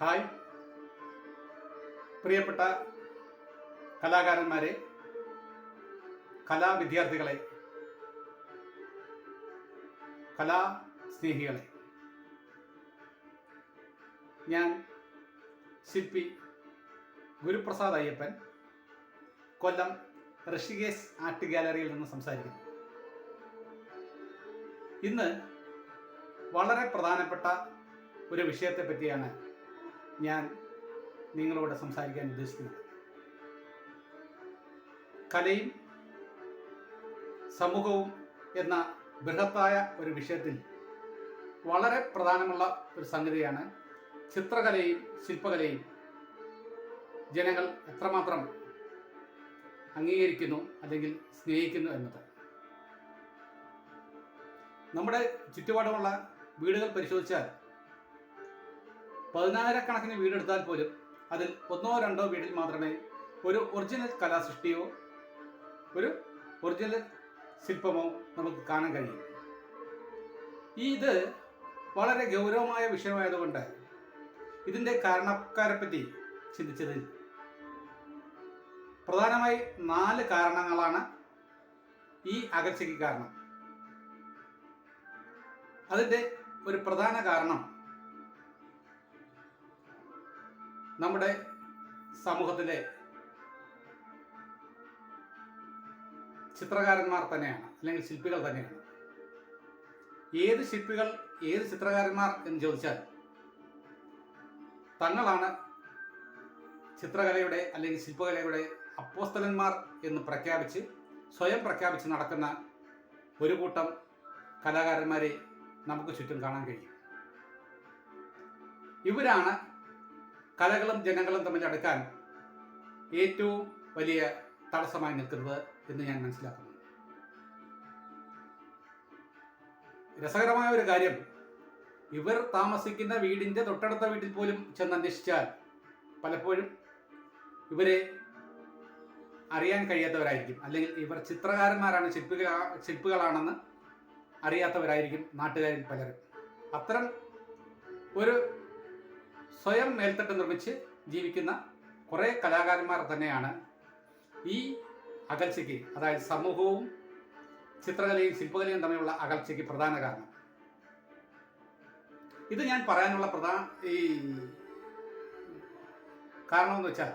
Hi. പ്രിയപ്പെട്ട കലാകാരന്മാരെ കലാവിദ്യാർത്ഥികളെ കലാ സ്നേഹികളെ ഞാൻ ശില്പി ഗുരുപ്രസാദ് അയ്യപ്പൻ കൊല്ലം ഋഷികേശ് ആർട്ട് ഗാലറിയിൽ നിന്ന് സംസാരിക്കുന്നു. ഇന്ന് വളരെ പ്രധാനപ്പെട്ട ഒരു വിഷയത്തെ പറ്റിയാണ് ഞാൻ നിങ്ങളോട് സംസാരിക്കാൻ ഉദ്ദേശിക്കുന്നത് കലയും സമൂഹവും എന്ന ബൃഹത്തായ ഒരു വിഷയത്തിൽ വളരെ പ്രധാനമുള്ള ഒരു സംഗതിയാണ് ചിത്രകലയും ശില്പകലയും. ജനങ്ങൾ എത്രമാത്രം അംഗീകരിക്കുന്നു അല്ലെങ്കിൽ സ്നേഹിക്കുന്നു എന്നത്. നമ്മുടെ ചുറ്റുപാടുമുള്ള വീടുകൾ പരിശോധിച്ചാൽ പതിനായിരക്കണക്കിന് വീടെടുത്താൽ പോലും അതിൽ ഒന്നോ രണ്ടോ വീട്ടിൽ മാത്രമേ ഒരു ഒറിജിനൽ കലാസൃഷ്ടിയോ ഒരു ഒറിജിനൽ ശില്പമോ നമുക്ക് കാണാൻ കഴിയും. ഈ ഇത് വളരെ ഗൗരവമായ വിഷയമായതുകൊണ്ട് ഇതിന്റെ കാരണക്കാരെ പറ്റി ചിന്തിച്ചതിൽ പ്രധാനമായി നാല് കാരണങ്ങളാണ് ഈ അകർച്ചയ്ക്ക് കാരണം. അതിന്റെ ഒരു പ്രധാന കാരണം നമ്മുടെ സമൂഹത്തിലെ ചിത്രകാരന്മാർ തന്നെയാണ് അല്ലെങ്കിൽ ശില്പികൾ തന്നെയാണ്. ഏത് ശില്പികൾ ഏത് ചിത്രകാരന്മാർ എന്ന് ചോദിച്ചാൽ തങ്ങളാണ് ചിത്രകലയുടെ അല്ലെങ്കിൽ ശില്പകലയുടെ അപ്പോസ്തലന്മാർ എന്ന് പ്രഖ്യാപിച്ച് സ്വയം പ്രഖ്യാപിച്ച് നടക്കുന്ന ഒരു കൂട്ടം കലാകാരന്മാരെ നമുക്ക് ചുറ്റും കാണാൻ കഴിയും. ഇവരാണ് കലകളും ജനങ്ങളും തമ്മിൽ അടുക്കാൻ ഏറ്റവും വലിയ തടസ്സമായി നിൽക്കുന്നത് എന്ന് ഞാൻ മനസ്സിലാക്കുന്നു. രസകരമായ ഒരു കാര്യം ഇവർ താമസിക്കുന്ന വീടിന്റെ തൊട്ടടുത്ത വീട്ടിൽ പോലും ചെന്ന് അന്വേഷിച്ചാൽ പലപ്പോഴും ഇവരെ അറിയാൻ കഴിയാത്തവരായിരിക്കും. അല്ലെങ്കിൽ ഇവർ ചിത്രകാരന്മാരാണ് ശില്പിക ശില്പികളാണെന്ന് അറിയാത്തവരായിരിക്കും നാട്ടുകാരിൽ പലരും. അത്തരം ഒരു സ്വയം മേൽത്തട്ട് നിർമ്മിച്ച് ജീവിക്കുന്ന കുറേ കലാകാരന്മാർ തന്നെയാണ് ഈ അകൽച്ചയ്ക്ക് അതായത് സമൂഹവും ചിത്രകലയും ശില്പകലയും തമ്മിലുള്ള അകൽച്ചയ്ക്ക് പ്രധാന കാരണം. ഇത് ഞാൻ പറയാനുള്ള പ്രധാന ഈ കാരണമെന്ന് വെച്ചാൽ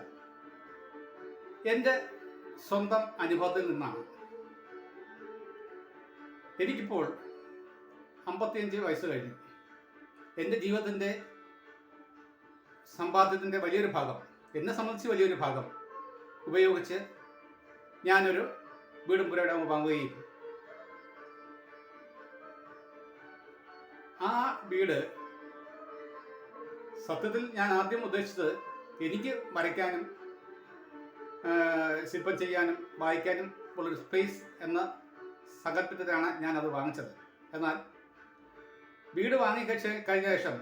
എന്റെ സ്വന്തം അനുഭവത്തിൽ നിന്നാണ്. എനിക്കിപ്പോൾ അമ്പത്തിയഞ്ച് വയസ്സ് കഴിഞ്ഞു. എന്റെ ജീവിതത്തിന്റെ സമ്പാദ്യത്തിന്റെ വലിയൊരു ഭാഗം. എന്നെ സംബന്ധിച്ച് വലിയൊരു ഭാഗം. ഉപയോഗിച്ച് ഞാനൊരു വീടും പുരയിടവും വാങ്ങുകയും ആ വീട് സത്യത്തിൽ ഞാൻ ആദ്യം ഉദ്ദേശിച്ചത് എനിക്ക് വരയ്ക്കാനും ശില്പം ചെയ്യാനും വായിക്കാനും ഉള്ളൊരു സ്പേസ് എന്ന സങ്കല്പത്തിലാണ് ഞാനത് വാങ്ങിച്ചത്. എന്നാൽ വീട് വാങ്ങി കഴിഞ്ഞ ശേഷം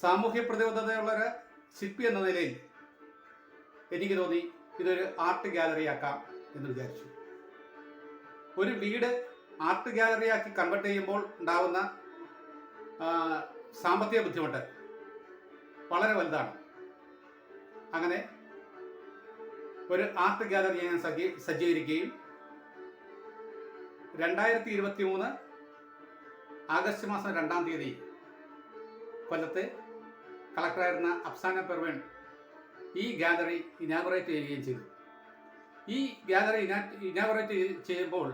സാമൂഹ്യ പ്രതിബദ്ധതയുള്ളൊരു ശില്പി എന്ന നിലയിൽ എനിക്ക് തോന്നി ഇതൊരു ആർട്ട് ഗാലറി ആക്കാം എന്ന് വിചാരിച്ചു. ഒരു വീട് ആർട്ട് ഗാലറി ആക്കി കൺവെർട്ട് ചെയ്യുമ്പോൾ ഉണ്ടാവുന്ന സാമ്പത്തിക ബുദ്ധിമുട്ട് വളരെ വലുതാണ്. അങ്ങനെ ഒരു ആർട്ട് ഗാലറി ഞാൻ സജ്ജീ സജ്ജീകരിക്കുകയും രണ്ടായിരത്തി ഇരുപത്തി മൂന്ന് ആഗസ്റ്റ് മാസം രണ്ടാം തീയതി കൊല്ലത്തെ കളക്ടറായിരുന്ന അഫ്സാന പെർവേൺ ഈ ഗാലറി ഇനാഗുറേറ്റ് ചെയ്യുകയും ചെയ്തു. ഈ ഗാലറി ഇനാ ഇനാഗുറേറ്റ് ചെയ്യുമ്പോൾ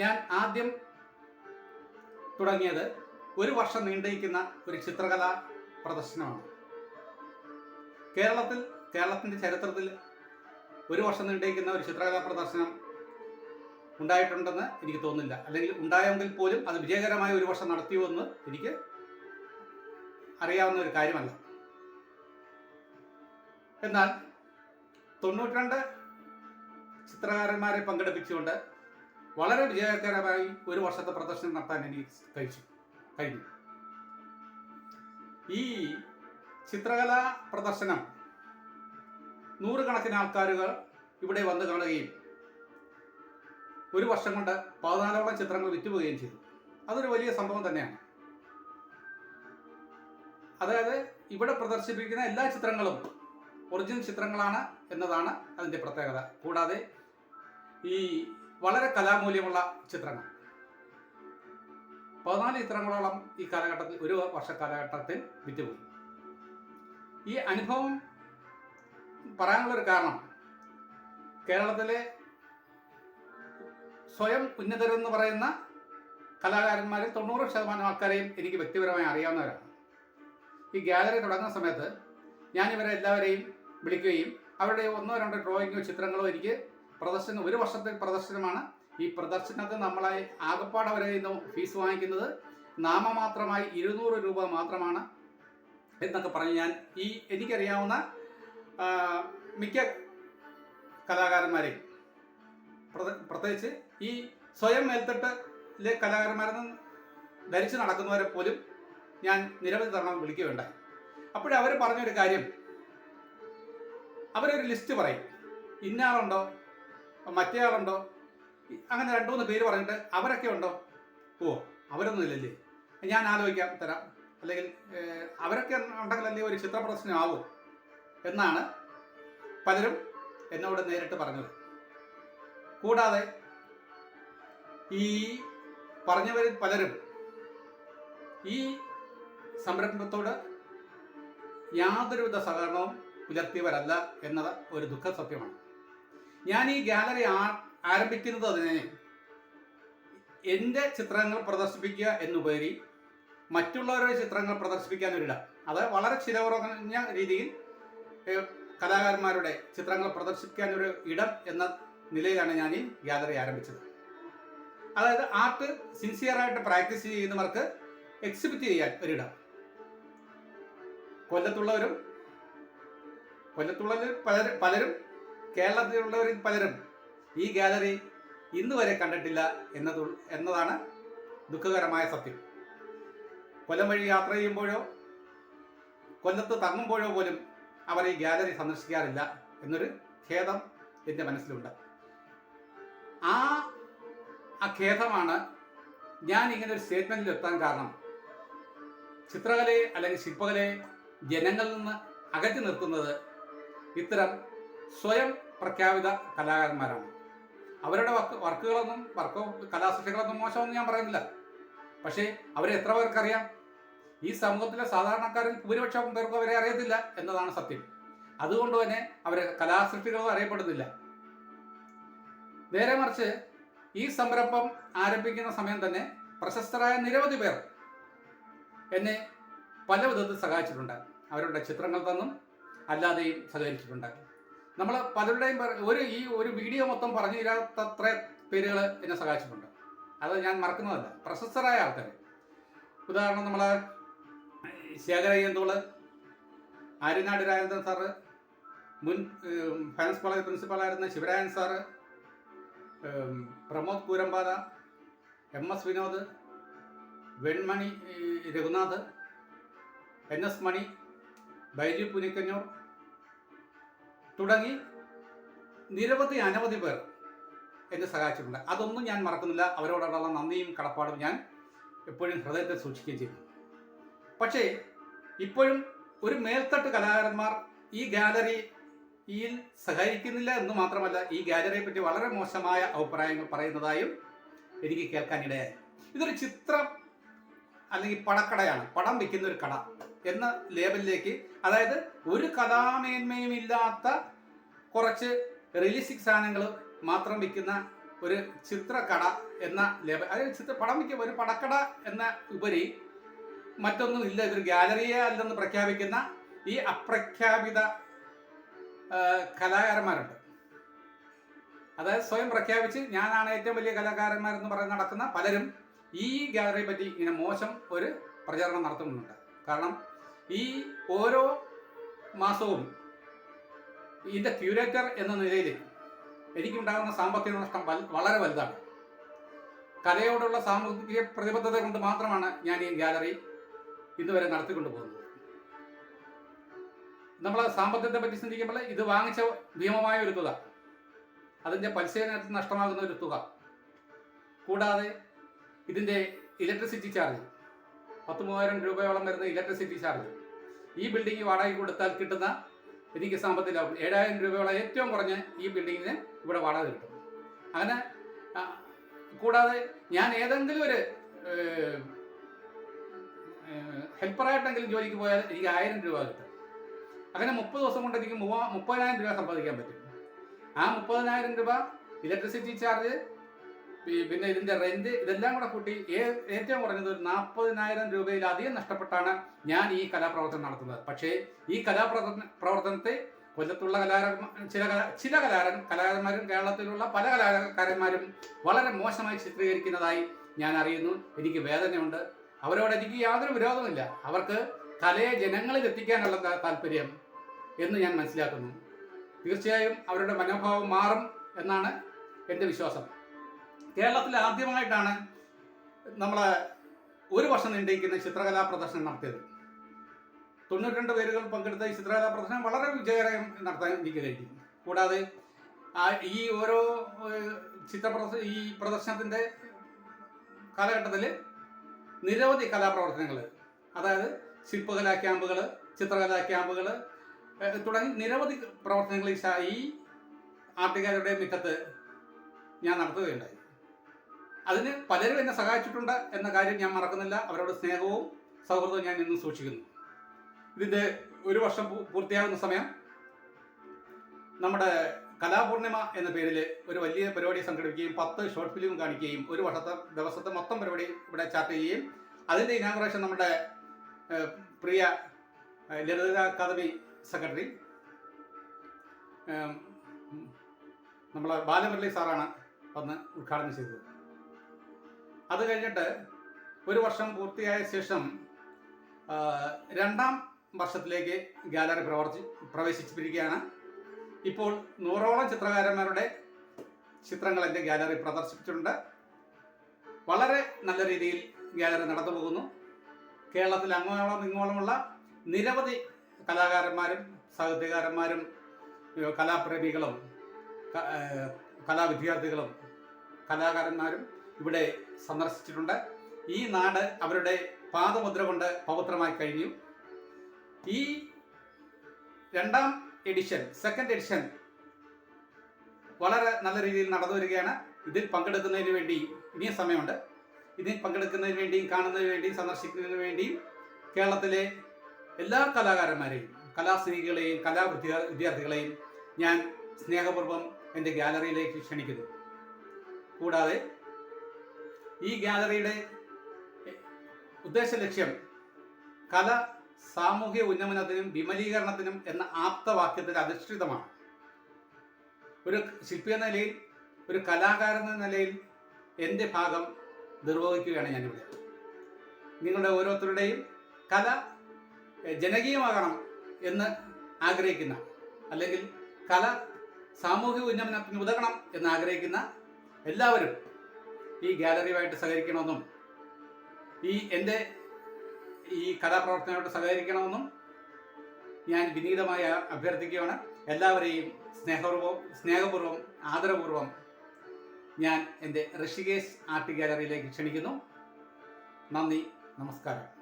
ഞാൻ ആദ്യം തുടങ്ങിയത് ഒരു വർഷം നീണ്ടിരിക്കുന്ന ഒരു ചിത്രകലാ പ്രദർശനമാണ്. കേരളത്തിൽ കേരളത്തിന്റെ ചരിത്രത്തിൽ ഒരു വർഷം നീണ്ടിരിക്കുന്ന ഒരു ചിത്രകലാ പ്രദർശനം ഉണ്ടായിട്ടുണ്ടെന്ന് എനിക്ക് തോന്നുന്നില്ല. അല്ലെങ്കിൽ ഉണ്ടായെങ്കിൽ പോലും അത് വിജയകരമായ ഒരു വർഷം നടത്തിയോ എന്ന് എനിക്ക് അറിയാവുന്ന ഒരു കാര്യമല്ല. എന്നാൽ തൊണ്ണൂറ്റിരണ്ട് ചിത്രകാരന്മാരെ പങ്കെടുപ്പിച്ചുകൊണ്ട് വളരെ വിജയകരമായി ഒരു വർഷത്തെ പ്രദർശനം നടത്താൻ എനിക്ക് കഴിച്ചു കഴിഞ്ഞു. ഈ ചിത്രകലാ പ്രദർശനം നൂറുകണക്കിന് ആൾക്കാരുകൾ ഇവിടെ വന്നു കാണുകയും ഒരു വർഷം കൊണ്ട് പതിനാലോളം ചിത്രങ്ങൾ വിറ്റുപോവുകയും ചെയ്തു. അതൊരു വലിയ സംഭവം തന്നെയാണ്. അതായത് ഇവിടെ പ്രദർശിപ്പിക്കുന്ന എല്ലാ ചിത്രങ്ങളും ഒറിജിനൽ ചിത്രങ്ങളാണ് എന്നതാണ് അതിന്റെ പ്രത്യേകത. കൂടാതെ ഈ വളരെ കലാമൂല്യമുള്ള ചിത്രങ്ങൾ. പതിനാല് ചിത്രങ്ങളോളം ഈ കാലഘട്ടത്തിൽ ഒരു വർഷ കാലഘട്ടത്തിൽ വിറ്റുപോയി ഈ അനുഭവം പറയാനുള്ളൊരു കാരണം കേരളത്തിലെ സ്വയം ഉന്നതരെന്ന് പറയുന്ന കലാകാരന്മാരിൽ തൊണ്ണൂറ് ശതമാനം ആൾക്കാരെയും എനിക്ക് വ്യക്തിപരമായി അറിയാവുന്നവരാണ്. ഈ ഗാലറി തുടങ്ങുന്ന സമയത്ത് ഞാൻ ഇവരെ എല്ലാവരെയും വിളിക്കുകയും അവരുടെ ഒന്നോ രണ്ടോ ഡ്രോയിങ്ങോ ചിത്രങ്ങളോ എനിക്ക് പ്രദർശനം ഒരു വർഷത്തെ പ്രദർശനമാണ്. ഈ പ്രദർശനത്തിൽ നമ്മളെ ആകപ്പാട് അവരെ ഫീസ് വാങ്ങിക്കുന്നത് നാമമാത്രമായി ഇരുന്നൂറ് രൂപ മാത്രമാണ് എന്നൊക്കെ പറഞ്ഞ് ഞാൻ ഈ എനിക്കറിയാവുന്ന മിക്ക കലാകാരന്മാരെയും പ്രത്യേകിച്ച് ഈ സ്വയം മേൽത്തട്ടിലെ കലാകാരന്മാരെന്ന് ധരിച്ചു നടക്കുന്നവരെ പോലും ഞാൻ നിരവധി തവണ വിളിക്കുകയുണ്ടായി. അപ്പോഴവർ പറഞ്ഞൊരു കാര്യം. അവരൊരു ലിസ്റ്റ് പറയും. ഇന്ന ആളുണ്ടോ മറ്റേ ആളുണ്ടോ അങ്ങനെ രണ്ടു മൂന്ന് പേര് പറഞ്ഞിട്ട് അവരൊക്കെ ഉണ്ടോ? ഓ അവരൊന്നും ഇല്ലല്ലേ. ഞാൻ ആലോചിക്കാം തരാം. അല്ലെങ്കിൽ അവരൊക്കെ ഉണ്ടെങ്കിലല്ലേ ഒരു ചിത്ര പ്രദർശനമാവും എന്നാണ് പലരും എന്നോട് നേരിട്ട് പറഞ്ഞത്. കൂടാതെ ഈ പറഞ്ഞവരിൽ പലരും ഈ സംരംഭത്തോട് യാതൊരുവിധ സഹകരണവും പുലർത്തിയവരല്ല എന്നത് ഒരു ദുഃഖ സത്യമാണ്. ഞാൻ ഈ ഗാലറി ആരംഭിക്കുന്നത് അതിനെ എന്റെ ചിത്രങ്ങൾ പ്രദർശിപ്പിക്കുക എന്നുപരി മറ്റുള്ളവരുടെ ചിത്രങ്ങൾ പ്രദർശിപ്പിക്കാൻ ഒരിടം അത് വളരെ ചിലവുറഞ്ഞ രീതിയിൽ കലാകാരന്മാരുടെ ചിത്രങ്ങൾ പ്രദർശിപ്പിക്കാൻ ഒരു ഇടം എന്ന നിലയിലാണ് ഞാൻ ഈ ഗാലറി ആരംഭിച്ചത്. അതായത് ആർട്ട് സിൻസിയറായിട്ട് പ്രാക്ടീസ് ചെയ്യുന്നവർക്ക് എക്സിബിറ്റ് ചെയ്യാൻ ഒരിടം കൊല്ലത്തുള്ളവരും കൊല്ലത്തുള്ളവരിൽ പലരും പലരും കേരളത്തിലുള്ളവരിൽ പലരും ഈ ഗാലറി ഇന്ന് വരെ കണ്ടിട്ടില്ല എന്നത് എന്നതാണ് ദുഃഖകരമായ സത്യം. കൊല്ലം വഴി യാത്ര ചെയ്യുമ്പോഴോ കൊല്ലത്ത് തങ്ങുമ്പോഴോ പോലും അവർ ഈ ഗാലറി സന്ദർശിക്കാറില്ല എന്നൊരു ഖേദം എന്റെ മനസ്സിലുണ്ട്. ആ ആ ഖേദമാണ് ഞാൻ ഇങ്ങനെ ഒരു സ്റ്റേറ്റ്മെന്റിൽ എത്താൻ കാരണം. ചിത്രകലയെ അല്ലെങ്കിൽ ശില്പകലയെ ജനങ്ങളിൽ നിന്ന് അകറ്റി നിർത്തുന്നത് ഇത്തരം സ്വയം പ്രഖ്യാപിത കലാകാരന്മാരാണ്. അവരുടെ വർക്ക് വർക്കുകളൊന്നും വർക്കോ കലാസൃഷ്ടികളൊന്നും മോശമൊന്നും ഞാൻ പറയുന്നില്ല. പക്ഷേ അവരെ എത്ര പേർക്കറിയാം? ഈ സമൂഹത്തിലെ സാധാരണക്കാരിൽ ഭൂരിപക്ഷം പേർക്ക് അവരെ അറിയത്തില്ല എന്നതാണ് സത്യം. അതുകൊണ്ട് തന്നെ അവരെ കലാസൃഷ്ടികളും അറിയപ്പെടുന്നില്ല. നേരെ മറിച്ച് ഈ സംരംഭം ആരംഭിക്കുന്ന സമയം തന്നെ പ്രശസ്തരായ നിരവധി പേർ എന്നെ പല വിധത്തിൽ സഹായിച്ചിട്ടുണ്ട്. അവരുടെ ചിത്രങ്ങൾ തന്നും അല്ലാതെയും സഹകരിച്ചിട്ടുണ്ട് നമ്മൾ പലരുടെയും ഒരു ഈ ഒരു വീഡിയോ മൊത്തം പറഞ്ഞു തരാത്തത്ര പേരുകൾ എന്നെ സഹായിച്ചിട്ടുണ്ട്. അത് ഞാൻ മറക്കുന്നതല്ല പ്രശസ്തരായ ആൾക്കാർ ഉദാഹരണം നമ്മൾ ശേഖരയ്യന്തോൾ ആര്യനാട് രാജേന്ദ്രൻ സാറ് മുൻ ഫൈനാൻസ് കോളേജ് പ്രിൻസിപ്പളായിരുന്ന Sivarayan sir Pramod കൂരമ്പാത M S Vinod Venmani Raghunath N S Mani Baiju പുനിക്കഞ്ഞൂർ തുടങ്ങി നിരവധി അനവധി പേർ എന്നെ സഹായിച്ചിട്ടുണ്ട്. അതൊന്നും ഞാൻ മറക്കുന്നില്ല. അവരോടുള്ള നന്ദിയും കടപ്പാടും ഞാൻ എപ്പോഴും ഹൃദയത്തിൽ സൂക്ഷിക്കുകയും ചെയ്തു പക്ഷേ ഇപ്പോഴും ഒരു മേൽത്തട്ട് കലാകാരന്മാർ ഈ ഗാലറിയിൽ സഹായിക്കുന്നില്ല എന്ന് മാത്രമല്ല ഈ ഗാലറിയെ പറ്റി വളരെ മോശമായ അഭിപ്രായങ്ങൾ പറയുന്നതായും എനിക്ക് കേൾക്കാനിടയായി ഇതൊരു ചിത്രം അല്ലെങ്കിൽ പടക്കടയാണ്. പടം വയ്ക്കുന്ന ഒരു കട. എന്ന ലേബലിലേക്ക് അതായത് ഒരു കഥാമേന്മയും ഇല്ലാത്ത കുറച്ച് റിയലിസ്റ്റിക് സാധനങ്ങൾ മാത്രം വിൽക്കുന്ന ഒരു ചിത്രകട എന്ന ലേബൽ അതായത് ചിത്ര പടം വിൽക്കുക ഒരു പടക്കട എന്ന ഉപരി മറ്റൊന്നും ഇല്ല. ഇതൊരു ഗാലറിയെ അല്ലെന്ന് പ്രഖ്യാപിക്കുന്ന ഈ അപ്രഖ്യാപിത കലാകാരന്മാരുണ്ട്. അതായത് സ്വയം പ്രഖ്യാപിച്ച് ഞാനാണ് ഏറ്റവും വലിയ കലാകാരന്മാരെന്ന് പറഞ്ഞ് നടക്കുന്ന പലരും ഈ ഗാലറിയെ പറ്റി ഇങ്ങനെ മോശം ഒരു പ്രചാരണം നടത്തുന്നുണ്ട്. കാരണം ഈ ഓരോ മാസവും ഇതിന്റെ ക്യൂരേറ്റർ എന്ന നിലയിൽ എനിക്കുണ്ടാകുന്ന സാമ്പത്തിക നഷ്ടം വളരെ വലുതാണ്. കലയോടുള്ള സാമൂഹിക പ്രതിബദ്ധത കൊണ്ട് മാത്രമാണ് ഞാൻ ഈ ഗാലറി ഇതുവരെ നടത്തിക്കൊണ്ടു പോകുന്നത്. നമ്മൾ സാമ്പത്തികത്തെ പറ്റി ചിന്തിക്കുമ്പോൾ ഇത് വാങ്ങിച്ച ഭീമമായ ഒരു തുക അതിന്റെ പലിശനകത്ത് നഷ്ടമാകുന്ന ഒരു തുക കൂടാതെ ഇതിന്റെ ഇലക്ട്രിസിറ്റി ചാർജ് പത്ത് മൂവായിരം രൂപയോളം വരുന്ന ഇലക്ട്രിസിറ്റി ചാർജ് ഈ ബിൽഡിംഗ് വാടകയ്ക്ക് കൊടുത്താൽ കിട്ടുന്ന എനിക്ക് സാമ്പത്തിക ലാഭം. ഏഴായിരം രൂപയോളം ഏറ്റവും കുറഞ്ഞ് ഈ ബിൽഡിങ്ങിന് ഇവിടെ വാടക കിട്ടും. അങ്ങനെ കൂടാതെ ഞാൻ ഏതെങ്കിലും ഒരു ഹെൽപ്പറായിട്ടെങ്കിലും ജോലിക്ക് പോയാൽ എനിക്ക് ആയിരം രൂപ കിട്ടും. അങ്ങനെ മുപ്പത് ദിവസം കൊണ്ട് എനിക്ക് മുപ്പതിനായിരം രൂപ സമ്പാദിക്കാൻ പറ്റും. ആ മുപ്പതിനായിരം രൂപ ഇലക്ട്രിസിറ്റി ചാർജ് പിന്നെ ഇതിന്റെ റെന്റ് ഇതെല്ലാം കൂടെ കൂട്ടി ഏറ്റവും കുറഞ്ഞത് ഒരു നാൽപ്പതിനായിരം രൂപയിലധികം നഷ്ടപ്പെട്ടാണ് ഞാൻ ഈ കലാപ്രവർത്തനം നടത്തുന്നത്. പക്ഷേ ഈ കലാപ്രവർത്തന പ്രവർത്തനത്തെ കൊല്ലത്തുള്ള കലാകാരന്മാർ ചില കലാ- ചില കലാകാരൻ കലാകാരന്മാരും കേരളത്തിലുള്ള പല കലാകാരന്മാരും വളരെ മോശമായി ചിത്രീകരിക്കുന്നതായി ഞാൻ അറിയുന്നു. എനിക്ക് വേദനയുണ്ട്. അവരോട് എനിക്ക് യാതൊരു വിരോധമില്ല അവർക്ക് കലയെ ജനങ്ങളിൽ എത്തിക്കാനുള്ള താല്പര്യം എന്ന് ഞാൻ മനസ്സിലാക്കുന്നു. തീർച്ചയായും അവരുടെ മനോഭാവം മാറും എന്നാണ് എന്റെ വിശ്വാസം. കേരളത്തിൽ ആദ്യമായിട്ടാണ് നമ്മളെ ഒരു വർഷം നീണ്ടിരിക്കുന്ന ചിത്രകലാ പ്രദർശനം നടത്തിയത്. തൊണ്ണൂറ്റി രണ്ട് പേരുകൾ പങ്കെടുത്ത ഈ ചിത്രകലാ പ്രദർശനം വളരെ വിജയകരം നടത്താൻ എനിക്ക് കഴിഞ്ഞു കൂടാതെ ഈ ഓരോ ചിത്ര ഈ പ്രദർശനത്തിന്റെ കാലഘട്ടത്തിൽ നിരവധി കലാപ്രവർത്തനങ്ങൾ അതായത് ശില്പകലാ ക്യാമ്പുകൾ ചിത്രകലാ ക്യാമ്പുകൾ തുടങ്ങി നിരവധി പ്രവർത്തനങ്ങൾ ഈ ആർട്ടുകാരുടെ മിറ്റത്ത് ഞാൻ നടത്തുകയുണ്ടായി. അതിന് പലരും എന്നെ സഹായിച്ചിട്ടുണ്ട് എന്ന കാര്യം ഞാൻ മറക്കുന്നില്ല. അവരോട് സ്നേഹവും സൗഹൃദവും ഞാൻ ഇന്നും സൂക്ഷിക്കുന്നു. ഇതിന്റെ ഒരു വർഷം പൂർത്തിയാകുന്ന സമയം നമ്മുടെ കലാപൂർണിമ എന്ന പേരിൽ ഒരു വലിയ പരിപാടി സംഘടിപ്പിക്കുകയും പത്ത് ഷോർട്ട് ഫിലിം കാണിക്കുകയും ഒരു വർഷത്തെ ദിവസത്തെ മൊത്തം പരിപാടി ഇവിടെ ചാർട്ട് ചെയ്യുകയും അതിന്റെ ഇനാഗുറേഷൻ നമ്മുടെ പ്രിയ ലളിത അക്കാദമി സെക്രട്ടറി നമ്മളെ ബാലമുരളി സാറാണ് വന്ന് ഉദ്ഘാടനം ചെയ്തത്. അത് കഴിഞ്ഞിട്ട് ഒരു വർഷം പൂർത്തിയായ ശേഷം രണ്ടാം വർഷത്തിലേക്ക് ഗാലറി പ്രവർത്തി പ്രവേശിച്ചിരിക്കുകയാണ്. ഇപ്പോൾ നൂറോളം ചിത്രകാരന്മാരുടെ ചിത്രങ്ങൾ എന്റെ ഗാലറി പ്രദർശിപ്പിച്ചിട്ടുണ്ട്. വളരെ നല്ല രീതിയിൽ ഗാലറി നടന്നു പോകുന്നു. കേരളത്തിൽ അങ്ങോളം ഇങ്ങോളമുള്ള നിരവധി കലാകാരന്മാരും സാഹിത്യകാരന്മാരും കലാപ്രേമികളും കലാവിദ്യാർത്ഥികളും കലാകാരന്മാരും ഇവിടെ സന്ദർശിച്ചിട്ടുണ്ട്. ഈ നാട് അവരുടെ പാദമുദ്ര കൊണ്ട് പവിത്രമായി കഴിഞ്ഞു. ഈ രണ്ടാം എഡിഷൻ സെക്കൻഡ് എഡിഷൻ വളരെ നല്ല രീതിയിൽ നടന്നു വരികയാണ്. ഇതിൽ പങ്കെടുക്കുന്നതിന് വേണ്ടി ഇനിയും സമയമുണ്ട്. ഇതിൽ പങ്കെടുക്കുന്നതിന് വേണ്ടിയും കാണുന്നതിന് വേണ്ടിയും സന്ദർശിക്കുന്നതിന് വേണ്ടിയും കേരളത്തിലെ എല്ലാ കലാകാരന്മാരെയും കലാസ്നേഹികളെയും കലാ വിദ്യാ- വിദ്യാർത്ഥികളെയും ഞാൻ സ്നേഹപൂർവം എന്റെ ഗാലറിയിലേക്ക് ക്ഷണിക്കുന്നു. കൂടാതെ ഈ ഗാലറിയുടെ ഉദ്ദേശ ലക്ഷ്യം കല സാമൂഹ്യ ഉന്നമനത്തിനും വിമലീകരണത്തിനും എന്ന ആപ്തവാക്യത്തിൽ അധിഷ്ഠിതമാണ്. ഒരു ശില്പി എന്ന നിലയിൽ ഒരു കലാകാരൻ എന്ന നിലയിൽ എന്റെ ഭാഗം നിർവഹിക്കുകയാണ് ഞാനിവിടെ. നിങ്ങളുടെ ഓരോരുത്തരുടെയും കല ജനകീയമാകണം എന്ന് ആഗ്രഹിക്കുന്ന അല്ലെങ്കിൽ കല സാമൂഹിക ഉന്നമനത്തിന് ഉതകണം എന്ന് ആഗ്രഹിക്കുന്ന എല്ലാവരും ഈ ഗാലറിയുമായിട്ട് സഹകരിക്കണമെന്നും ഈ എന്റെ ഈ കലാപ്രവർത്തനമായിട്ട് സഹകരിക്കണമെന്നും ഞാൻ വിനീതമായി അഭ്യർത്ഥിക്കുകയാണ്. എല്ലാവരെയും സ്നേഹപൂർവം സ്നേഹപൂർവം ആദരപൂർവം ഞാൻ എന്റെ ഋഷികേശ് ആർട്ട് ഗാലറിയിലേക്ക് ക്ഷണിക്കുന്നു. നന്ദി നമസ്കാരം.